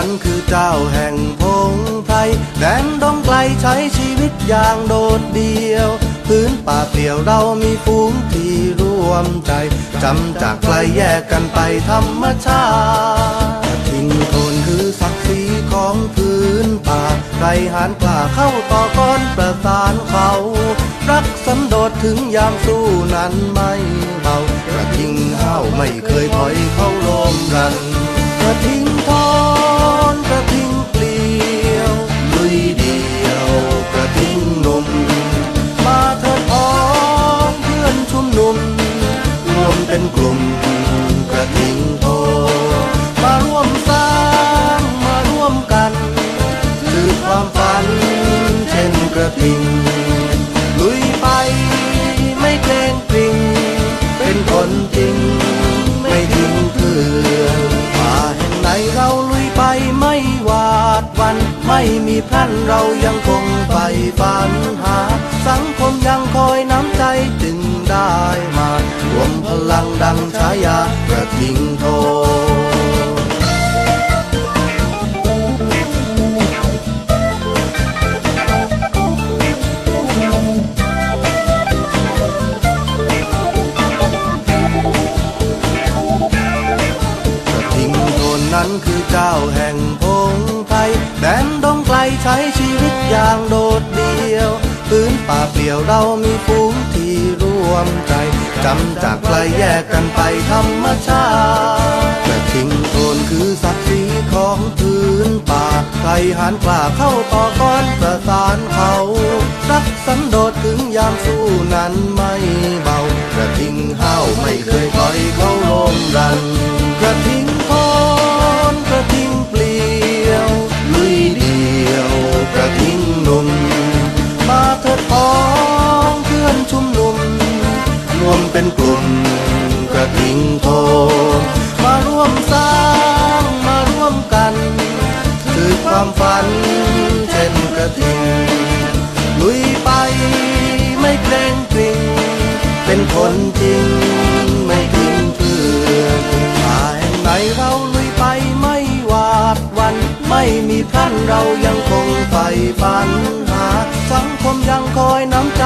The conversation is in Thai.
ันคือเจ้าแห่งพงไพรแดนดงไกลใช้ชีวิตอย่างโดดเดี่ยวพื้นป่าเปลี่ยวเรามีฝูงที่ร่วมใจจำจากไกลแยกกันไปธรรมชาติทิ้งโทนคือศักดิ์ศรีของพื้นป่าใครหานกล้าเข้าต่อกอนประสานเขา รักสันโดษถึงยามสู้นั้นไม่เบากระทิงห้าวไม่เคยถอยเข้าลมรัน เป็นกลุ่มกระทิงโทมาร่วมสร้างมาร่วมกันสืบความฝันเช่นกระทิง ลุยไปไม่เกรงกริงเป็นคนจริงไม่ทิ้งเพื่อนป่าแห่งไหนเราลุยไปไม่หวาดวัน ไม่มีพลันเรายังคงไปฝันหา สังคมยังคอยน้ำใจจึงได้มา วมพลังดังฉายากระทิงโทกระทิงโทนนั้นคือเจ้าแห่งพงไพรแดนดงไกลใช้ชีวิตอย่างโดดเดี่ยวพื้นป่าเปลี่ยวเรามีฝูงที่ร่ วมใจจำจากไกลแยกกันไปธรรมชาติกระทิงโทนคือศักดิ์ศรีของพื้นป่าใครหันกล้าเข้าต่อกอนประสานเขารักสันโดษถึงยามสู้นั้นไม่เบากระทิงห้าวไม่เคยปล่อยเขาลมรัน ระทิงโทมาร่วมสร้างมาร่วมกันคือความฝันเช่นกระทิงลุยไปไม่เกรงกริงเป็นคนจริงไม่ทิ้งเพื่อนป่าแห่งไหนเราลุยไปไม่หวาดวันไม่มีพลันเรายังคงใฝ่ฝันหาสังคมยังคอยน้ำ